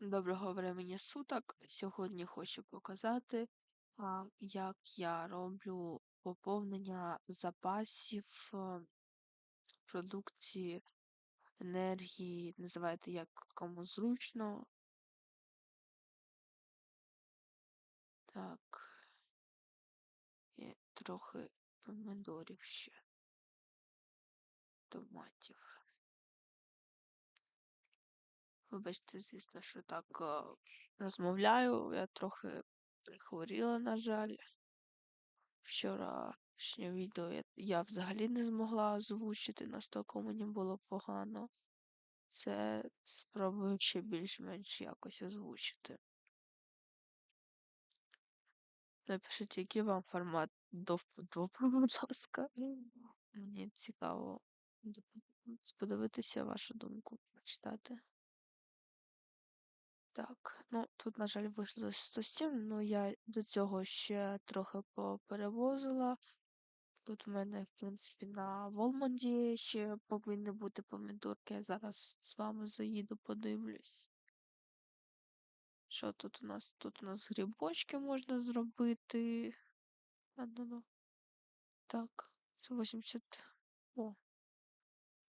Доброго времені суток. Сьогодні хочу показати, як я роблю поповнення запасів е, продукції, енергії, називайте як кому зручно. Так. І трохи помидорів ще. Томатів. Вибачте, звісно, що так е, розмовляю. Я трохи прихворіла, на жаль. Вчорашнє відео я, я взагалі не змогла озвучити, настільки мені було погано. Це спробую ще більш-менш якось озвучити. Напишіть, який вам формат до будь ласка. Мені цікаво подивитися вашу думку, прочитати. Так, ну тут, на жаль, вийшло 107, ну я до цього ще трохи поперевозила. Тут в мене, в принципі, на Волмонді ще повинні бути помідорки. Я зараз з вами заїду, подивлюсь. Що тут у нас? Тут у нас грибочки можна зробити. Так, це 80. О.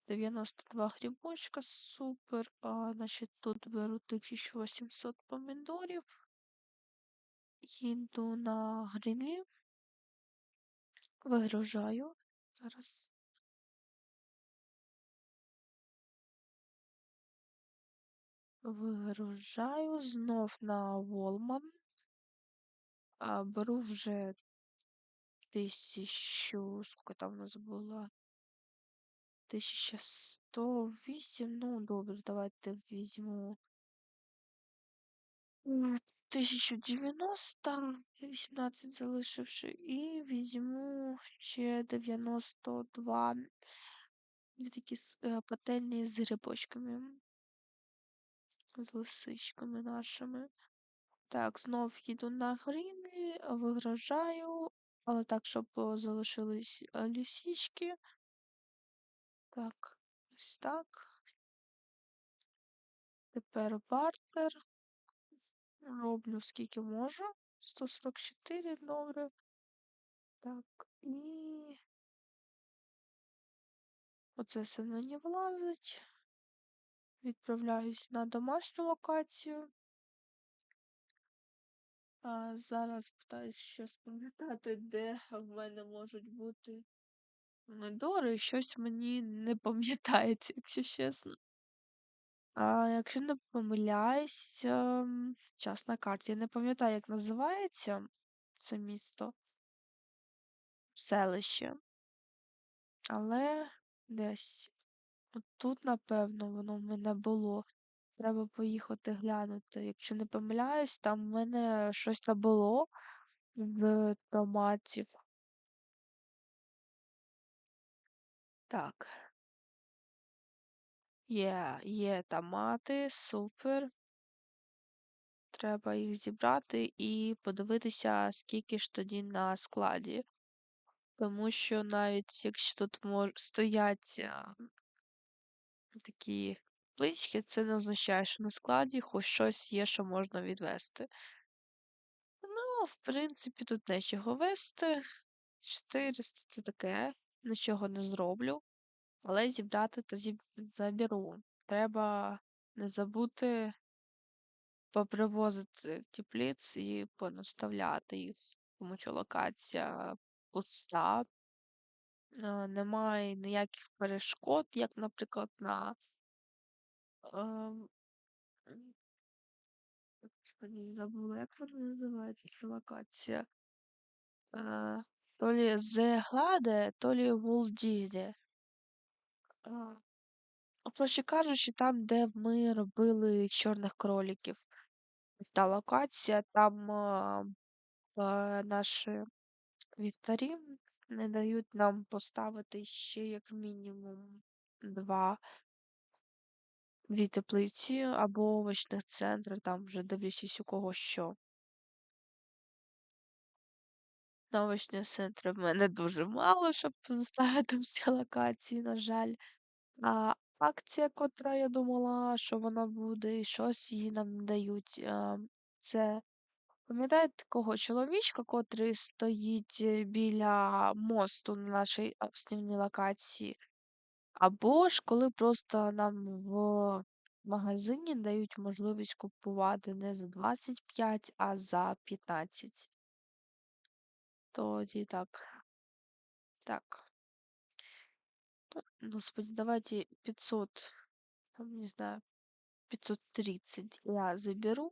92 грибочка, супер. А, значить, тут беру 1800 помідорів. Їду на Грінлі. Вигружаю. Зараз. Вигружаю знов на Волман. Беру вже тисячу, сколько там у нас було? 1108, ну добре, давайте візьму 1090, 18 залишивши, і візьму ще 92 такі пательні з грибочками, з лисичками нашими. Так, знов їду на гріни, вигрожаю, але так, щоб залишились е, лісічки. Так, ось так. Тепер бартер. Роблю скільки можу. 144 добре. Так, і оце все мені влазить. Відправляюсь на домашню локацію. А Зараз питаюсь ще спам'ятати, де в мене можуть бути помидори. Щось мені не пам'ятається, якщо чесно. А Якщо не помиляюсь, ем, час на карті. Я не пам'ятаю, як називається це місто, селище. Але десь тут, напевно, воно в мене було. Треба поїхати глянути. Якщо не помиляюсь, там в мене щось не було в томатів. Так. Є, є томати, супер. Треба їх зібрати і подивитися, скільки ж тоді на складі. Тому що навіть якщо тут стоять такі плички, це не означає, що на складі хоч щось є, що можна відвести. Ну, в принципі, тут нічого вести. 400 це таке, нічого не зроблю. Але зібрати то зіб... заберу. Треба не забути попривозити теплиць і понаставляти їх, тому що локація пуста. Е, Немає ніяких перешкод, як, наприклад, на ем, забула, як вона називається ця локація. Е, то лі Зегладе, то лі Вулдіде. Проще кажучи, там, де ми робили чорних кроліків. Та локація, там а, а, наші вівтарі не дають нам поставити ще як мінімум два дві теплиці або овочних центри, там вже дивлячись у кого що. На центри в мене дуже мало, щоб ставити всі локації, на жаль. А акція, котра я думала, що вона буде, і щось їй нам дають. Це пам'ятаєте такого чоловічка, котрий стоїть е, біля мосту на нашій основній локації? Або ж коли просто нам в магазині дають можливість купувати не за 25, а за 15. Тоді так. Так. Господи, давайте 500, там, не знаю, 530 я заберу.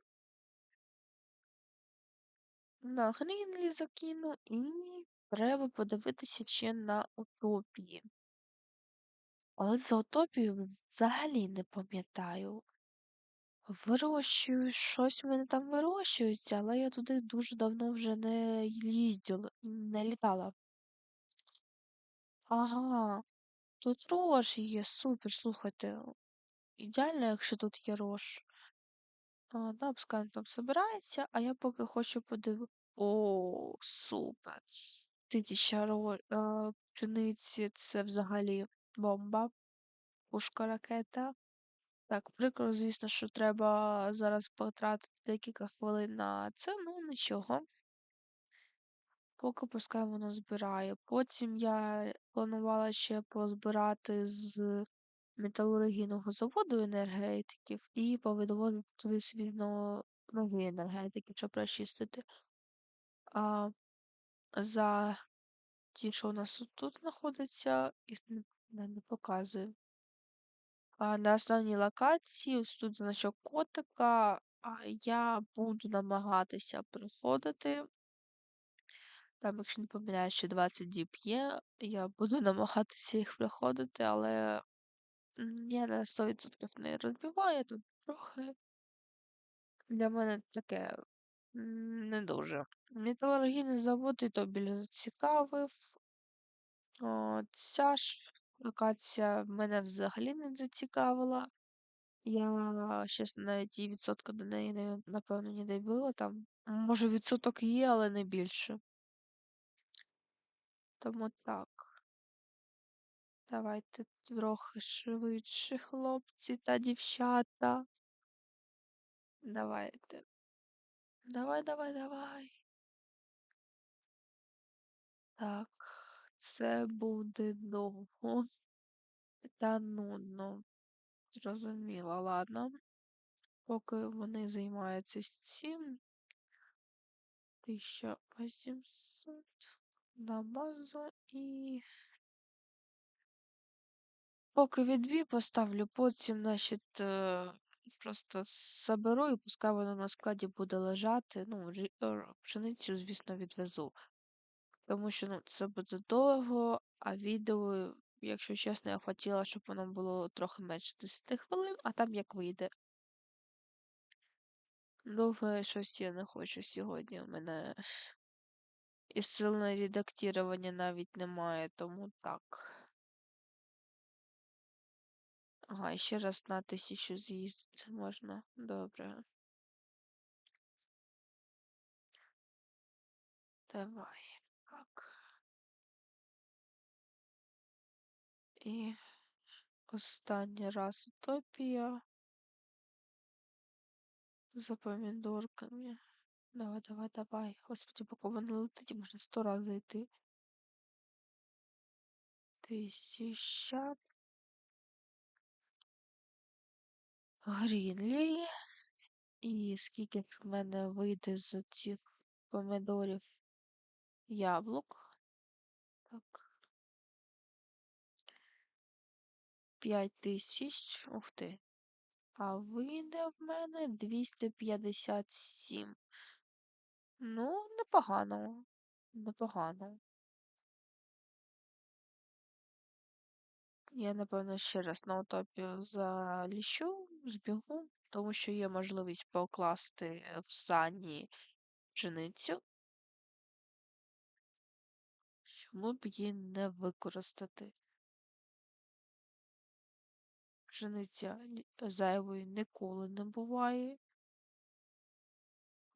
На Грінлі закину і треба подивитися ще на утопії. Але за утопію взагалі не пам'ятаю. Вирощую, щось в мене там вирощується, але я туди дуже давно вже не їздила, не літала. Ага, тут рож є, супер, слухайте. Ідеально, якщо тут є рож. А, да, пускай він там собирається, а я поки хочу подивитися. О, супер. Тисяча ро... е, пшениці це взагалі бомба. Пушка ракета. Так, прикро, звісно, що треба зараз потратити декілька хвилин на це, ну нічого. Поки пускай воно збирає. Потім я планувала ще позбирати з металургійного заводу енергетиків і повидоводити туди свіно нові енергетики, щоб розчистити. А за ті, що у нас тут знаходиться, їх не, не показує. На основній локації, ось тут значок котика, а я буду намагатися проходити. Там, якщо не помиляю, ще 20 діб є, я буду намагатися їх проходити, але я на 100% не розбиваю, тут трохи для мене таке не дуже. Металургійний завод і то більш зацікавив. О, ця ж локація мене взагалі не зацікавила. Я, чесно, навіть і відсотка до неї, не- напевно, не добила там. Може, відсоток є, але не більше. Тому так. Давайте трохи швидше, хлопці та дівчата. Давайте. Давай, давай, давай. Так, це буде довго. Та нудно. Зрозуміло, ладно. Поки вони займаються цим. 1800 на базу і. Поки відбій поставлю, потім, значить, е, просто заберу і пускай воно на складі буде лежати. Ну, е, пшеницю, звісно, відвезу. Тому що ну, це буде довго, а відео, якщо чесно, я хотіла, щоб воно було трохи менше 10 хвилин, а там як вийде. Довге щось я не хочу сьогодні. У мене і сил на навіть немає, тому так. Ага, ще раз на тисячу з'їздити можна. Добре. Давай. І останній раз утопія. За помідорками. Давай, давай, давай. Господи, поки воно летить, можна сто разів зайти. Тисяча. Грінлі. І скільки в мене вийде з цих помідорів яблук. Так. 5 тисяч. Ух ти. А вийде в мене 257. Ну, непогано. Непогано. Я, напевно, ще раз на утопію заліщу, збігу, тому що є можливість покласти в сані пшеницю. Чому б її не використати? Пшениця зайвої ніколи не буває.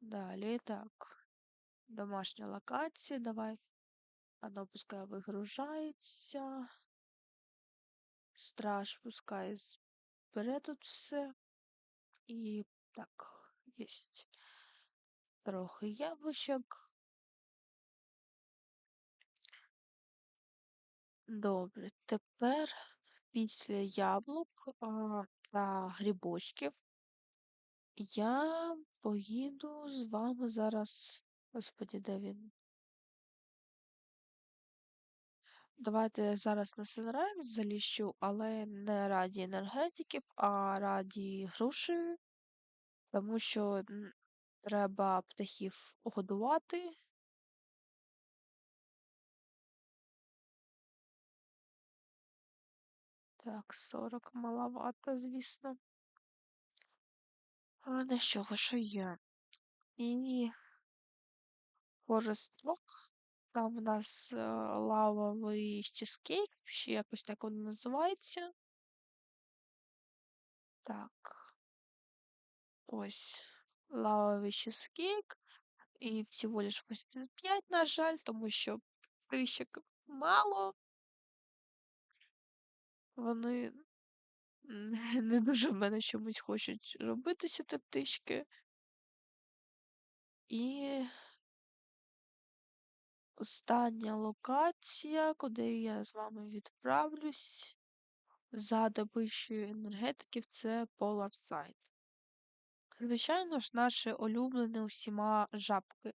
Далі так. Домашня локація, давай. Воно пускай вигружається. Страж пускай збере тут все. І так, єсть трохи яблучок. Добре, тепер після яблук а, та грибочків я поїду з вами зараз. Господі, де він? Давайте зараз на Sunrise заліщу, але не раді енергетиків, а раді грошей, тому що треба птахів годувати. Так, 40 маловато, звісно. Але на що, що є? І Rock. Там в нас е, лавовий чизкейк, ще якось так воно називається. Так, ось лавовий чизкейк. І всього лиш 85, на жаль, тому що прищик мало. Вони не, дуже в мене чомусь хочуть робитися ті птички. І остання локація, куди я з вами відправлюсь за добичою енергетиків, це Polar Side. Звичайно ж, наше улюблене усіма жабки.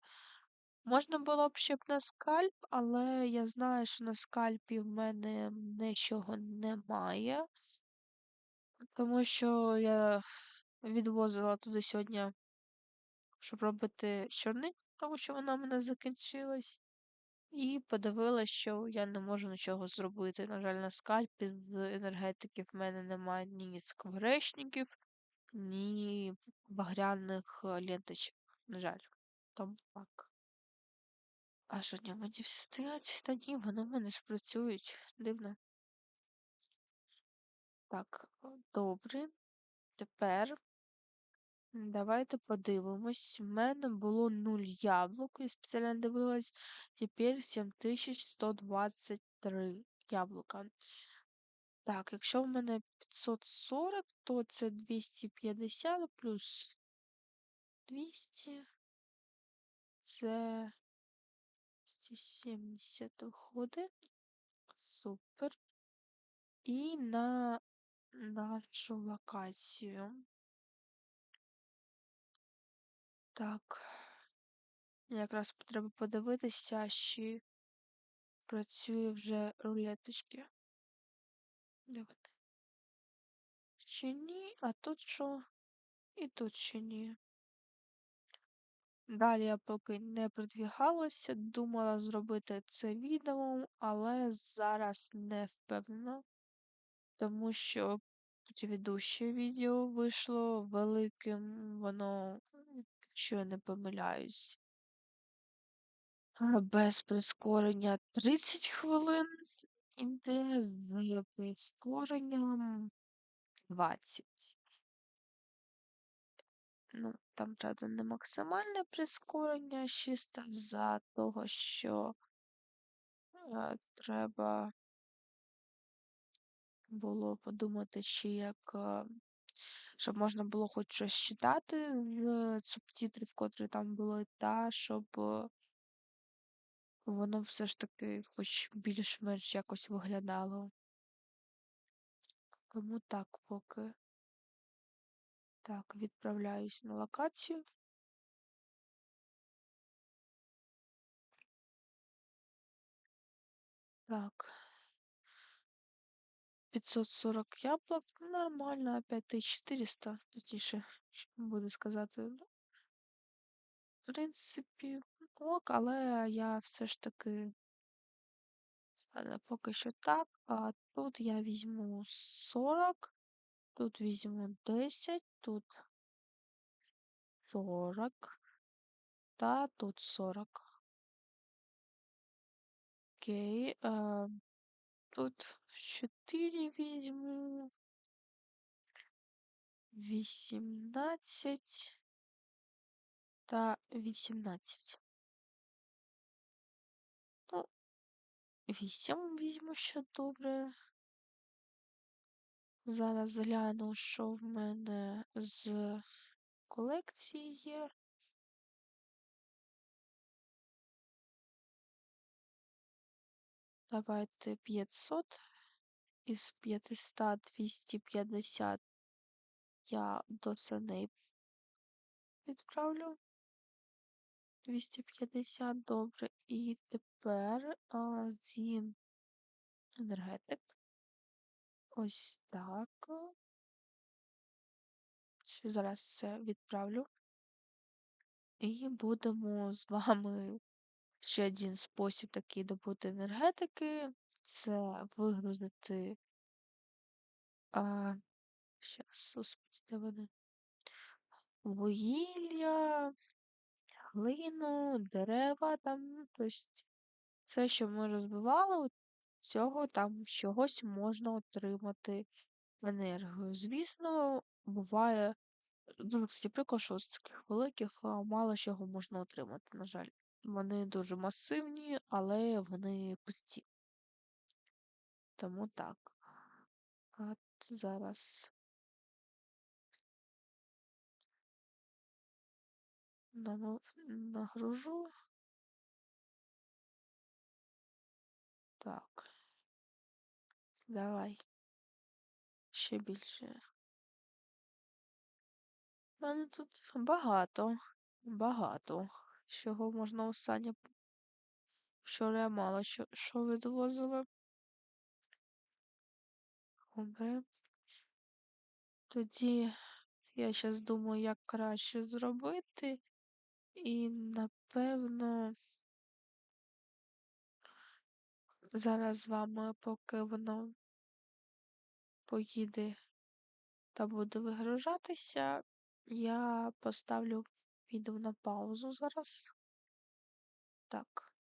Можна було б ще б на скальп, але я знаю, що на скальпі в мене нічого немає. Тому що я відвозила туди сьогодні, щоб робити чорник, тому що вона в мене закінчилась. І подивилась, що я не можу нічого зробити. На жаль, на скальпі з енергетиків в мене немає ні скворечників, ні багряних ленточок. На жаль. Тому так. А що мені всі стоять? Та ні, вони в мене ж працюють. Дивно. Так, добре. Тепер давайте подивимось. У мене було 0 яблук, я спеціально дивилась. Тепер 7123 яблука. Так, якщо в мене 540, то це 250 плюс 200. Це 270 виходить. Супер. І на нашу локацію. Так. Якраз треба подивитися, чи працює вже рулеточки. Де? Ще ні, а тут що? І тут ще ні. Далі я поки не продвігалася, думала зробити це відео, але зараз не впевнена, тому що предыдущее відео вийшло великим, воно, якщо я не помиляюсь, без прискорення 30 хвилин іде з прискоренням 20. Ну, там, правда, не максимальне прискорення, чисто за того, що е, треба було подумати, чи як, е, щоб можна було хоч щось читати з субтитрів, котрі там були, та щоб воно все ж таки хоч більш-менш якось виглядало. Тому так поки. Так, відправляюсь на локацію. Так. 540 яблок. Нормально, опять 1400, точніше, буду сказати. Ну, в принципі, ок, але я все ж таки але поки що так. А тут я візьму 40, тут візьму 10, тут 40 та тут 40. Окей. А, тут 4 візьму. 18 та 18. Ну, 8 візьму ще добре. Зараз гляну, що в мене з колекції є. Давайте 500. Із 500 250 я до саней відправлю. 250, добре. І тепер а, зі енергетик. Ось так. Ще Зараз це відправлю. І будемо з вами ще один спосіб такий добути енергетики. Це вигрузити. А, щас, господи, де вони? Вугілля, глину, дерева там. Тобто все, що ми розбивали, цього там чогось можна отримати енергію. Звісно, буває такий приклад, що з таких великих мало чого можна отримати, на жаль. Вони дуже масивні, але вони пусті. Тому так. От зараз нагружу. Давай. Ще більше. У мене тут багато. Багато. Чого можна останнє. Вчора я мало що, що відвозила. Добре. Тоді я зараз думаю, як краще зробити. І напевно зараз з вами, поки воно поїде та буде вигружатися, я поставлю відео на паузу зараз. Так.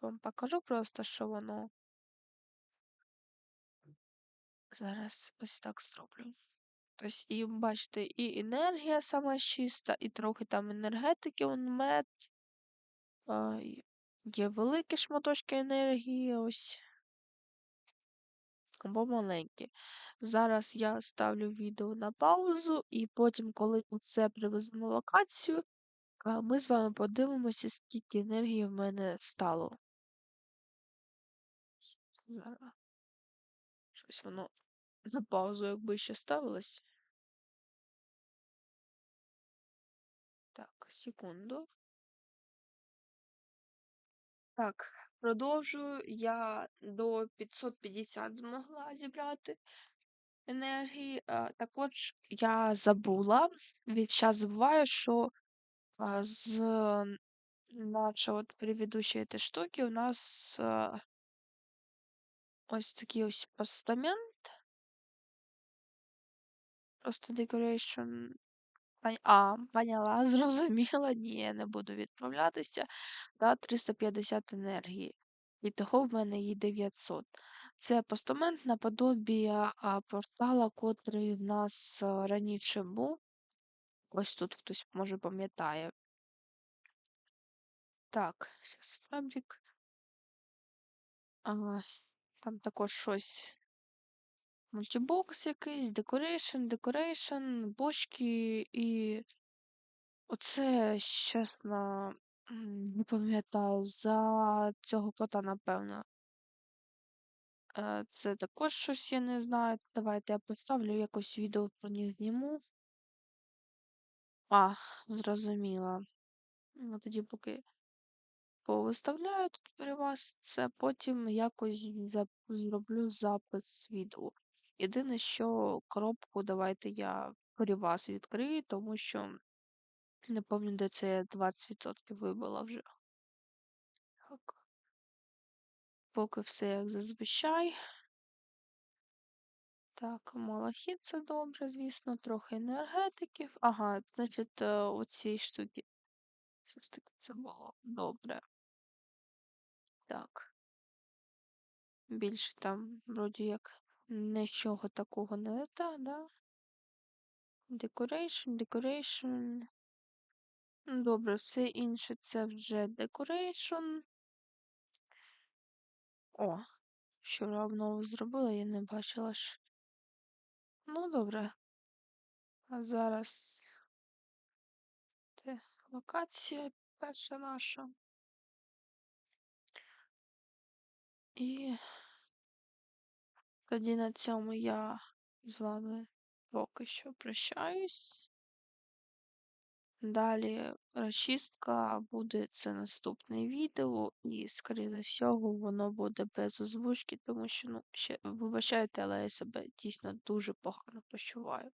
Вам покажу просто, що воно. Зараз ось так зроблю. Тобто, і бачите, і енергія сама чиста, і трохи там енергетики, он мед. Є великі шматочки енергії, ось. Маленькі. Зараз я ставлю відео на паузу, і потім, коли це привезу на локацію, ми з вами подивимося, скільки енергії в мене стало. Зараз. Щось воно на паузу, якби ще ставилось. Так, секунду. Так, продовжую. Я до 550 змогла зібрати енергії. Також я забула, від зараз забуваю, що з нашої от предыдущої этой штуки у нас ось такий ось постамент. Просто decoration. А, поняла, зрозуміла. Ні, я не буду відправлятися. Да, 350 енергії. І того в мене є 900. Це постамент наподобі портала, котрий в нас раніше був. Ось тут хтось може пам'ятає. Так, зараз фабрик. А, там також щось. Мультибокс якийсь, декорейшн, декорейшн, бочки і. Оце, чесно, не пам'ятаю, за цього кота, напевно. Е, Це також щось я не знаю. Давайте я поставлю якось відео про них зніму. А, зрозуміла. Ну, тоді поки повиставляю тут при вас це, потім якось зроблю запис відео. Єдине, що коробку давайте я при вас відкрию, тому що не пам'ятаю, де це я 20% вибила вже. Так. Поки все як зазвичай. Так, малахіт це добре, звісно, трохи енергетиків. Ага, значить, е, оці штуки. Все ж таки це було добре. Так. Більше там, вроді як, нічого такого не та, да? Decoration. Ну, Добре, все інше це вже decoration. О, що обнову зробила, я не бачила ж. Ну, добре. А зараз це локація перша наша. І тоді на цьому я з вами поки що прощаюсь. Далі розчистка буде це наступне відео, і, скоріше за всього, воно буде без озвучки, тому що, ну, ще вибачайте, але я себе дійсно дуже погано почуваю.